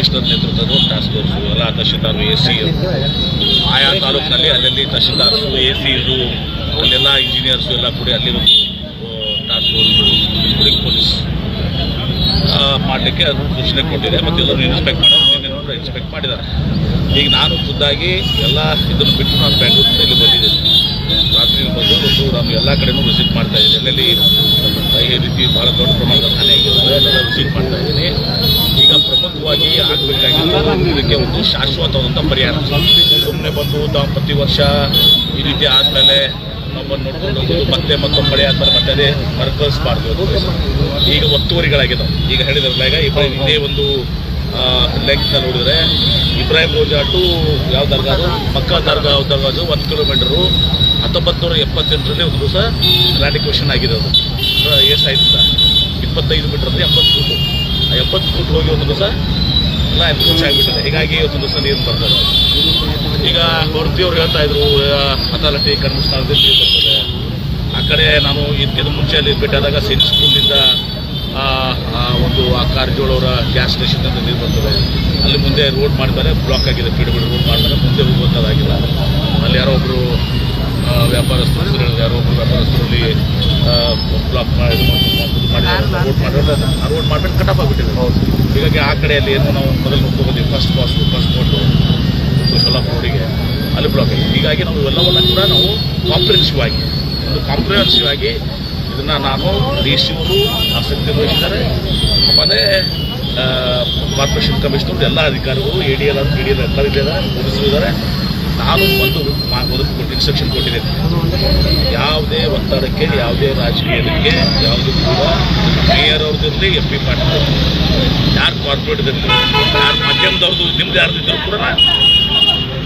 ಎಲ್ಲ tahsildar A C ಆಯಾ ತಾಲೂಕಿನಲ್ಲಿ ಅಲ್ಲಲ್ಲಿ ತಹಶೀಲ್ದಾರ್ಸು ಎ ಸಿ ಇದು ಅಲ್ಲೆಲ್ಲ ಇಂಜಿನಿಯರ್ಸು ಎಲ್ಲ ಕೂಡಿ ಒಂದು ಟಾಸ್ಕ್ ಫೋರ್ಸ್ ಪೊಲೀಸ್ ಮಾಡಲಿಕ್ಕೆ ಅದು ಸೂಚನೆ ಕೊಟ್ಟಿದೆ. ಮತ್ತು ಎಲ್ಲರೂ ಇನ್ಸ್ಪೆಕ್ಟ್ ಮಾಡೋದು ಇನ್ಸ್ಪೆಕ್ಟ್ ಮಾಡಿದ್ದಾರೆ. ಈಗ ನಾನು ಖುದ್ದಾಗಿ ಎಲ್ಲ ಇದನ್ನು ಬಿಟ್ಟು ನಾನು ಬೆಂಗಳೂರಿನಲ್ಲಿ ಬಂದಿದ್ದೀನಿ. ರಾತ್ರಿ ಬಂದು ಒಂದು ನಾನು ಎಲ್ಲ ಕಡೆನೂ ವಿಸಿಟ್ ಮಾಡ್ತಾ ಇದ್ದೀನಿ. ಎಲ್ಲೆಲ್ಲಿ ಈ ರೀತಿ ಭಾಳ ದೊಡ್ಡ ಪ್ರಮಾಣದ ಮನೆಗೆ ವಿಸಿಟ್ ಮಾಡ್ತಾ ಇದ್ದೀನಿ. ಈಗ ಪ್ರಮುಖವಾಗಿ ಆಗಬೇಕಾಗಿರೋದು ಇದಕ್ಕೆ ಒಂದು ಶಾಶ್ವತವಾದಂಥ ಪರಿಹಾರ. ಸುಮ್ಮನೆ ಬಂದು ದಾಂಪತ್ಯ ವರ್ಷ ಈ ರೀತಿ ಆದಮೇಲೆ ನಮ್ಮನ್ನು ನೋಡ್ಕೊಂಡು ಹೋಗೋದು, ಮತ್ತೆ ಮತ್ತೊಂದು ಮಳೆ ಆದ್ಮೇಲೆ ಮತ್ತೆ ಅದೇ ಮರುಕಳಿಸಬಾರ್ದು ಈಗ ಒತ್ತುವರಿಗಳಾಗಿದ್ದಾವೆ. ಈಗ ಹೇಳಿದ್ರಲ್ಲ ಈಗ ಇಬ್ರಾಹಿಂ ಇದೇ ಒಂದು ಲೆಕ್ಕ ನೋಡಿದ್ರೆ. ಇಬ್ರಾಹಿಂ ರೋಜಾ ಟು ಯಾವ ದರ್ಗಾದು? ಮಕ್ಕಾ ದರ್ಗಾ ದರ್ಗಾ ಅದು ಒಂದು ಕಿಲೋಮೀಟರು ಹತ್ತೊಂಬತ್ತು ನೂರ ಎಪ್ಪತ್ತೆಂಟರಲ್ಲಿ ಒಂದು ದಿವಸ ರಾಡಿಕೇಷನ್ ಆಗಿದೆ ಅದು. ಎಷ್ಟು ಆಯ್ತು ಇಪ್ಪತ್ತೈದು ಮೀಟರ್ ಅಂದರೆ ಎಂಬತ್ತು ಫೂಟು ಎಪ್ಪತ್ತು ಫುಟ್ ಹೋಗಿ ಒಂದು ದಿವಸ ಎಲ್ಲ ಎನ್ಕ್ರೋಚ್ ಆಗಿಬಿಟ್ಟಿದೆ. ಹೀಗಾಗಿ ಒಂದು ದಿವಸ ನೀರು ಬರ್ತದೆ ಈಗ ಹೊರತಿಯವ್ರು ಹೇಳ್ತಾ ಇದ್ರು ಅಥಾರಿಟಿ ಕಣ್ಮುಚ್ಚಾರದಲ್ಲಿ ನೀರು ಬರ್ತದೆ. ಆ ಕಡೆ ನಾನು ಇದಕ್ಕಿಂತ ಮುಂಚೆ ಅಲ್ಲಿ ಭೇಟಿಯಾದಾಗ ಸೈನ್ಸ್ ಸ್ಕೂಲಿಂದ ಒಂದು, ಆ, ಕಾರಜೋಳವರ ಗ್ಯಾಸ್ ಸ್ಟೇಷನ್ನಿಂದ ನೀರು ಬರ್ತದೆ. ಅಲ್ಲಿ ಮುಂದೆ ರೋಡ್ ಮಾಡಿದ್ದಾರೆ ಬ್ಲಾಕ್ ಆಗಿದೆ ಪಿ ಬಿಡ್ ರೋಡ್ ಮಾಡಿದ್ದಾರೆ, ಮುಂದೆ ಹೋಗುವಂಥದ್ದಾಗಿಲ್ಲ ಅಲ್ಲಿ ಯಾರೋ ಒಬ್ಬರು ವ್ಯಾಪಾರಸ್ಥರು, ಯಾರೋ ಒಬ್ಬರು ಬ್ಲಾಕ್ ಆ ರೋಡ್ ಮಾಡಿಬಿಟ್ಟು ಕಟಾಪ್ ಆಗಿಬಿಟ್ಟಿದೆ ಹೀಗಾಗಿ ಆ ಕಡೆಯಲ್ಲಿ ಏನು ನಾವು ಮೊದಲು ಹೋಗೋದು first pass first boat Solapur ರೋಡಿಗೆ ಅಲ್ಲಿ ಬ್ಲಾಕ್ ಹೀಗಾಗಿ ನಾವು ಎಲ್ಲವನ್ನ ಕೂಡ ನಾವು ಕಾಂಪ್ರಿಹೆನ್ಸಿವ್ ಆಗಿ ಒಂದು ಕಾಂಪ್ರಿಹೆನ್ಸಿವ್ ಆಗಿ ಇದನ್ನು ನಾನು ಡಿ ಸಿ ಅವರು ಆಸಕ್ತಿ ವಹಿಸಿದ್ದಾರೆ ಮತ್ತು ಕಾರ್ಪೊರೇಷನ್ ಕಮಿಷನರ್ ಎಲ್ಲ ಅಧಿಕಾರಿಗಳು A D L D L ಎಲ್ಲರೂ ಇದ್ದಾರೆ ನಾನು ಒಂದು ಒದಗಿ ಇನ್ಸ್ಟ್ರಕ್ಷನ್ ಕೊಟ್ಟಿದ್ದೇನೆ ಯಾವುದೇ ಒತ್ತಡಕ್ಕೆ ಯಾವುದೇ ರಾಜಕೀಯಕ್ಕೆ ಯಾವುದೂ ಕೂಡ ಮೇಯರ್ ಅವ್ರದ್ದಿರಲಿ ಎಂ ಪಿ ಪಾಟೀಲ್ ಯಾರು ಕಾರ್ಪೊರೇಟ್ ಇರಲಿ ಯಾರು ಮಾಧ್ಯಮದವ್ರದ್ದು ನಿಮ್ದು ಯಾರ್ದಿದ್ರು ಕೂಡ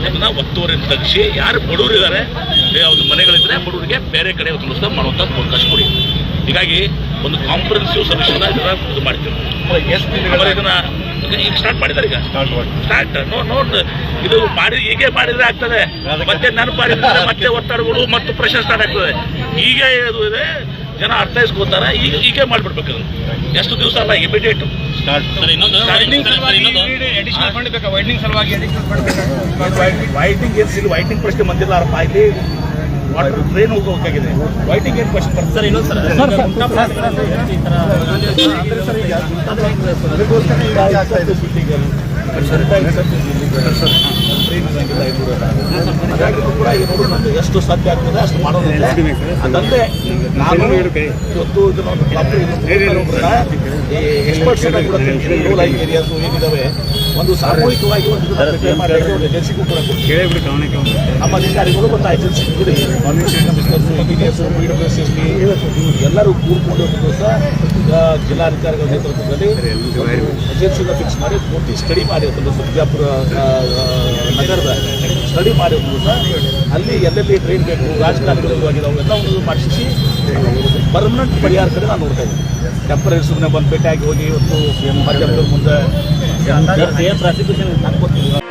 ನಿಮ್ಮನ್ನ ಒತ್ತುವರಿನ ತಗ್ಗಿಸಿ ಯಾರು ಬಡವರು ಇದ್ದಾರೆ ಯಾವುದು ಮನೆಗಳಿದ್ರೆ ಬಡವರಿಗೆ ಬೇರೆ ಕಡೆ ದಿವಸ ಮಾಡುವಂಥ ಅವಕಾಶ ಕೊಡಿ. ಹೀಗಾಗಿ ಒಂದು ಕಾಂಪ್ರಹೆನ್ಸಿವ್ ಸೊಲ್ಯೂಷನ್ ಇದನ್ನ ಇದು ಮಾಡ್ತೀವಿ. ಆಮೇಲೆ ಇದನ್ನ ಈಗ ಸ್ಟಾರ್ಟ್ ಮಾಡಿದ್ದಾರೆ ಈಗ. ಸ್ಟಾರ್ಟ್ ನೋ ನೋಡ್ ಇದು ಮಾಡಿ ಹೀಗೆ ಮಾಡಿದ್ರೆ ಆಗ್ತದೆ. ಮತ್ತೆ ನೆನಪಾಡಿದ್ರೆ ಮತ್ತೆ ಒತ್ತಡಗಳು ಮತ್ತು ಪ್ರೆಷರ್ ಸ್ಟಾರ್ಟ್ ಆಗ್ತದೆ. ಈಗ ಇದು ಇದೆ ಜನ ಅರ್ಥೈಸ್ಕೋತಾರೆ ಈಗ ಈಗ ಮಾಡಿಬಿಡ್ಬೇಕು ಅದನ್ನ. ಎಷ್ಟು ದಿವಸ ಅಲ್ಲ ಇಮಿಡಿಯೇಟ್ ಸರ್ ಇನ್ನೊಂದು. ಸರ್ ಸರ್, ಸಲುವಾಗಿ ಇನ್ನೊಂದು. ಸರ್ ಫಂಡ್ ಬೇಕಾ ಸರ್ ಸಲುವಾಗಿ ಸರ್ ಸರ್ ಬೇಕಾ ವೈಟಿಂಗ್ ಸರ್ ಸರ್ ವೈಟಿಂಗ್ ಪ್ರಶ್ನೆ ಬಂದಿಲ್ಲ ಇಲ್ಲಿ ವಾಟರ್ ಟ್ರೈನ್ ಹೋಗಬೇಕಾಗಿದೆ. ವೈಟಿಂಗ್ ಏನು ಸರ್ ಸರ್ ಸರ್ ಇನ್ನೊಂದು ಸರ್ ಅದಕ್ಕೋಸ್ಕರ ಈಗ ಆಗ್ತಾ ಇದೆ ಸರ್ ಹಾಗಾಗಿ ಕೂಡ ಎಷ್ಟು ಸಾಧ್ಯ ಆಗ್ತದೆ ಅಷ್ಟು ಮಾಡೋದಿಲ್ಲ ಅದಲ್ಲದೆ ನಾನು ಇವತ್ತು ಎಕ್ಸ್ಪರ್ಟ್ಸ್ ಏರಿಯಾಸ್ ಏನಿದಾವೆ ಒಂದು ಸಾಮೂಹಿಕವಾಗಿ ಒಂದು ನಮ್ಮ ಅಧಿಕಾರಿಗಳು ಗೊತ್ತಾಯ್ತು ಒಂದು ಎಲ್ಲರೂ ಕೂರ್ಕೊಂಡು ಒಂದು ದಿವಸ ಜಿಲ್ಲಾಧಿಕಾರಿಗಳ ನೇತೃತ್ವದಲ್ಲಿ ಏಜೆನ್ಸಿನ ಫಿಕ್ಸ್ ಮಾಡಿ ಪೂರ್ತಿ ಸ್ಟಡಿ ಮಾಡಿ ಒಂದು ಬಿಜಾಪುರ ನಗರದ ಸ್ಟಡಿ ಮಾಡಿ ಒಂದು ದಿವಸ ಅಲ್ಲಿ ಎಲ್ಲೆಲ್ಲಿ ಟ್ರೈನ್ ಬೇಕು ರಾಜಕಾರಣಿಗಳು ಅವೆಲ್ಲ ಒಂದು ಮಾಡಿಸಿ ಪರ್ಮನೆಂಟ್ ಪರಿಹಾರ ಕಡೆ ನಾನು ನೋಡ್ತಾ ಇದ್ದೀನಿ. ಟೆಂಪರರಿ ಸುಮ್ಮನೆ ಬಂದು ಭೇಟಿಯಾಗಿ ಹೋಗಿ ಇವತ್ತು ಮಾಧ್ಯಮದ ಮುಂದೆ ಪ್ರಾಸಿಕ್ಯೂಷನ್ ಹಾಕ್ಬೋದು